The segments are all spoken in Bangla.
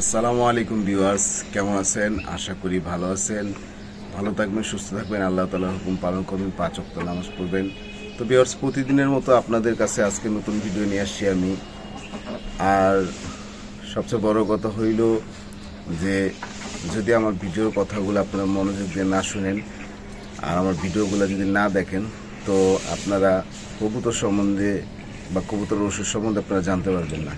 আসসালামু আলাইকুম ভিউয়ার্স, কেমন আছেন? আশা করি ভালো আছেন। ভালো থাকবেন, সুস্থ থাকবেন, আল্লাহ তালার হুকুম পালন করবেন, পাঁচ অক্ট নামাজ পড়বেন। তো ভিউয়ার্স, প্রতিদিনের মতো আপনাদের কাছে আজকে নতুন ভিডিও নিয়ে আসছি আমি। আর সবচেয়ে বড় কথা হইল যে, যদি আমার ভিডিওর কথাগুলো আপনারা মনোযোগ দিয়ে না শুনেন, আর আমার ভিডিওগুলো যদি না দেখেন, তো আপনারা কবুতর সম্বন্ধে বা কবুতর ওষুধ সম্বন্ধে আপনারা জানতে পারবেন না।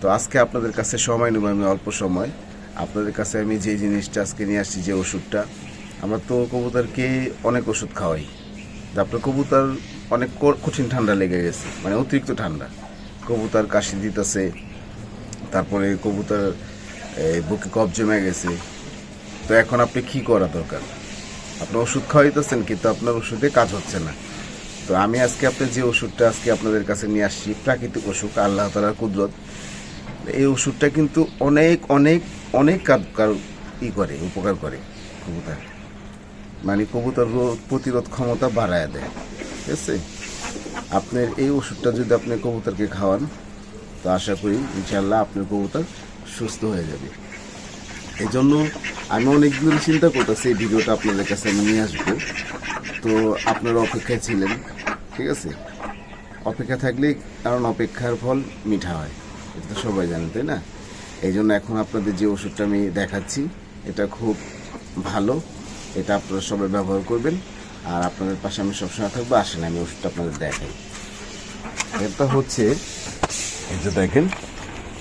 তো আজকে আপনাদের কাছে সময় নেব আমি অল্প সময়। আপনাদের কাছে আমি যে জিনিসটা আজকে নিয়ে আসছি, যে ওষুধটা, আমরা তো কবুতরকে অনেক ওষুধ খাওয়াই। আপনার কবুতর অনেক কঠিন ঠান্ডা লেগে গেছে মানে অতিরিক্ত ঠান্ডা। কবুতর কাশি দিতেছে, তারপরে কবুতর বুকে কফ জমে গেছে। তো এখন আপনি কি করা দরকার? আপনার ওষুধ খাওয়াইতেছেন কিন্তু আপনার ওষুধে কাজ হচ্ছে না। তো আমি আজকে আপনার যে ওষুধটা আজকে আপনাদের কাছে নিয়ে আসছি, প্রাকৃতিক ওষুধ আল্লাহ তালার কুদরত এই ওষুধটা কিন্তু অনেক অনেক অনেক কার- ই করে, উপকার করে কবুতর। মানে কবুতর প্রতিরোধ ক্ষমতা বাড়ায় দেয়, ঠিক আছে? আপনার এই ওষুধটা যদি আপনি কবুতরকে খাওয়ান, তো আশা করি ইনশাল্লাহ আপনার কবুতর সুস্থ হয়ে যাবে। এই জন্য আমি অনেক দিন চিন্তা করতেছি এই ভিডিওটা আপনাদের কাছে আমি নিয়ে আসব। তো আপনারা অপেক্ষায় ছিলেন, ঠিক আছে? অপেক্ষা থাকলে কারণ অপেক্ষার ফল মিঠা হয়। এটা তো সবাই জানেন তাই না? এই জন্য এখন আপনাদের যে ওষুধটা আমি দেখাচ্ছি, এটা খুব ভালো। এটা আপনারা সবাই ব্যবহার করবেন। আর আপনাদের পাশে আমি সবসময় থাকব। আসেন, আমি ওষুধটা আপনাদের দেখাই। এটা হচ্ছে, এই যে দেখেন,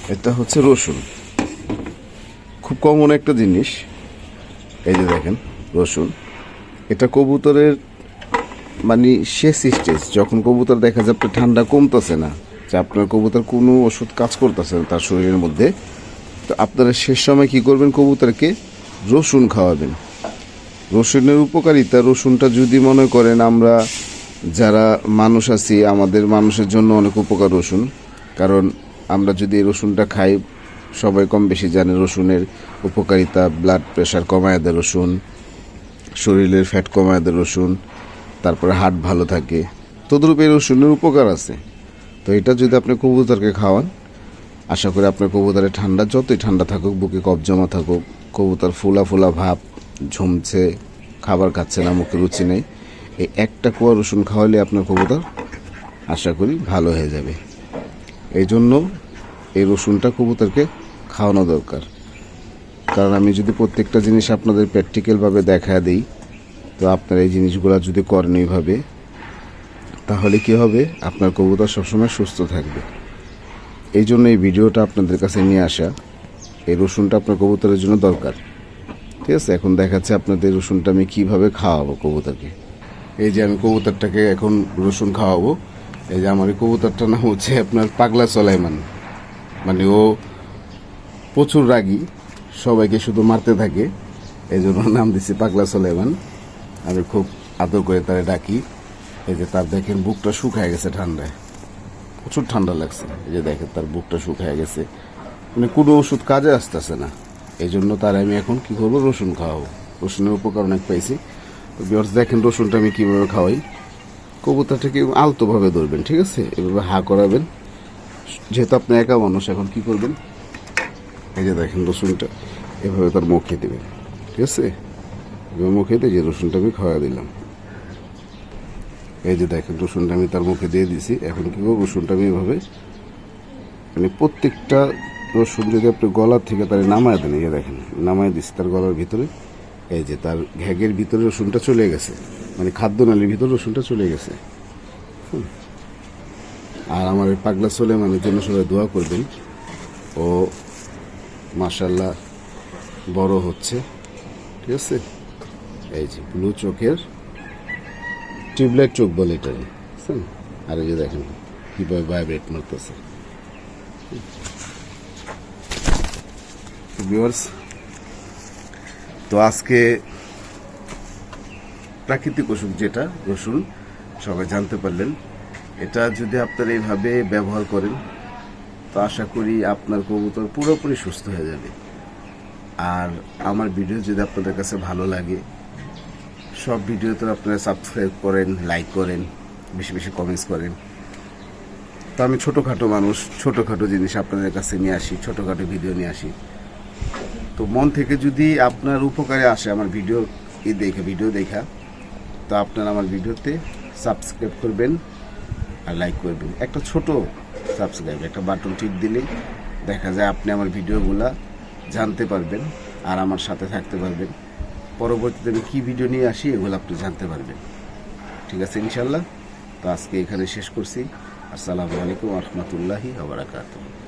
এটা হচ্ছে রসুন। খুব কমন একটা জিনিস। এই যে দেখেন, রসুন। এটা কবুতরের মানে শেষ স্টেজ যখন কবুতর দেখা আপনার ঠান্ডা কমতেছে না। যে আপনার কবুতর কোনো ওষুধ কাজ করতেছে না তার শরীরের মধ্যে, তো আপনারা শেষ সময় কি করবেন কবুতরকে? রসুন খাওয়াবেন। রসুনের উপকারিতা, রসুনটা যদি মনে করেন আমরা যারা মানুষ আছি, আমাদের মানুষের জন্য অনেক উপকার রসুন। কারণ আমরা যদি রসুনটা খাই, সবাই কম বেশি জানে রসুনের উপকারিতা ব্লাড প্রেশার কমায় দেয় রসুন, শরীরের ফ্যাট কমায় দেয় রসুন, তারপরে হার্ট ভালো থাকে। তদ্রূপ এই রসুনের উপকার আছে। তো এটা যদি আপনি কবুতরকে খাওয়ান, আশা করি আপনার কবুতরের ঠান্ডা, যতই ঠান্ডা থাকুক, বুকে কফ জমা থাকুক, কবুতর ফুলা ফুলা ভাব, ঝুমছে, খাবার খাচ্ছে না, মুখে রুচি নেই, এই একটা কুয়া রসুন খাওয়ালে আপনার কবুতর আশা করি ভালো হয়ে যাবে। এই জন্য এই রসুনটা কবুতরকে খাওয়ানো দরকার। কারণ আমি যদি প্রত্যেকটা জিনিস আপনাদের প্র্যাকটিক্যালভাবে দেখা দিই, তো আপনারা এই জিনিসগুলো যদি করেন এইভাবে তাহলে কি হবে? আপনার কবুতর সবসময় সুস্থ থাকবে। এই জন্য এই ভিডিওটা আপনাদের কাছে নিয়ে আসা। এই রসুনটা আপনার কবুতরের জন্য দরকার। ঠিক আছে? এখন দেখাচ্ছে আপনাদের রসুনটা আমি কীভাবে খাওয়াবো কবুতরকে। এই যে আমি কবুতরটাকে এখন রসুন খাওয়াবো। এই যে আমার এই কবুতরটার নাম হচ্ছে আপনার পাগলা সলাইমান। মানে ও প্রচুর রাগী। সবাইকে শুধু মারতে থাকে। এই জন্য নাম দিচ্ছি পাগলা সলাইমান। আমি খুব আদর করে তারে ডাকি। এই যে তার দেখেন বুকটা শুকায় গেছে ঠান্ডায়। প্রচুর ঠান্ডা লাগছে। এই যে দেখেন তার বুকটা শুকায় গেছে। মানে কোনো ওষুধ কাজে আসতেছে না। এই জন্য তার আমি এখন কি করব? রসুন খাওয়াবো। রসুনের উপকার অনেক পাইছি। বিয়ার্স, দেখেন রসুনটা আমি কীভাবে খাওয়াই। কবুতরটাকে আলতোভাবে ধরবেন, ঠিক আছে? এভাবে হা করাবেন। যেহেতু আপনি একা মানুষ, এখন কি করবেন? এই যে দেখেন রসুনটা। এভাবে তার মুখে দেবেন ঠিক আছে? এভাবে মুখে দিয়ে যে রসুনটা আমি খাওয়া দিলাম। এই যে দেখেন, রসুনটা আমি তার মুখে দিয়ে দিছি। এখন কি করব? রসুনটা আমি এভাবে মানে প্রত্যেকটা রসুন যদি আপনি গলার থেকে তার নামায় দেন, এই দেখেন, নামায় দিচ্ছি তার গলার ভিতরে। এই যে তার ঘ্যাগের ভিতরে রসুনটা চলে গেছে মানে খাদ্য নালীর ভিতরে রসুনটা চলে গেছে। আর আমার এই পাগলা চলে মানে জন্য সবাই দোয়া করবেন। ও মাশাল্লাহ বড় হচ্ছে, ঠিক আছে? এই যে ব্লু চোখের টিউবলাইট চোখ বলে এটা। বুঝছেন আর এই যে দেখেন কীভাবে ভাইব্রেট মারতেছে। ভিউয়ার্স তো আজকে প্রাকৃতিক ওষুধ যেটা রসুন সবাই জানতে পারলেন। এটা যদি আপনারা এইভাবে ব্যবহার করেন তো আশা করি আপনার কবুতর পুরোপুরি সুস্থ হয়ে যাবে। আর আমার ভিডিও যদি আপনাদের কাছে ভালো লাগে সব ভিডিওতে আপনারা সাবস্ক্রাইব করেন লাইক করেন, বেশি বেশি কমেন্টস করেন। তো আমি ছোটোখাটো মানুষ, ছোটোখাটো জিনিস আপনাদের কাছে নিয়ে আসি, ছোটোখাটো ভিডিও নিয়ে আসি। তো মন থেকে যদি আপনার উপকারে আসে আমার ভিডিও ই দেখে ভিডিও দেখা, তো আপনারা আমার ভিডিওতে সাবস্ক্রাইব করবেন আর লাইক করবেন। একটা ছোট সাবস্ক্রাইব একটা বাটন টিপ দিলেই দেখা যায় আপনি আমার ভিডিওগুলা জানতে পারবেন আর আমার সাথে থাকতে পারবেন। পরবর্তীতে আমি কী ভিডিও নিয়ে আসি, এগুলো আপনি জানতে পারবেন। ঠিক আছে ইনশাল্লাহ তো আজকে এখানে শেষ করছি। আসসালামু আলাইকুম রহমতুল্লাহি আবরাকাতুহ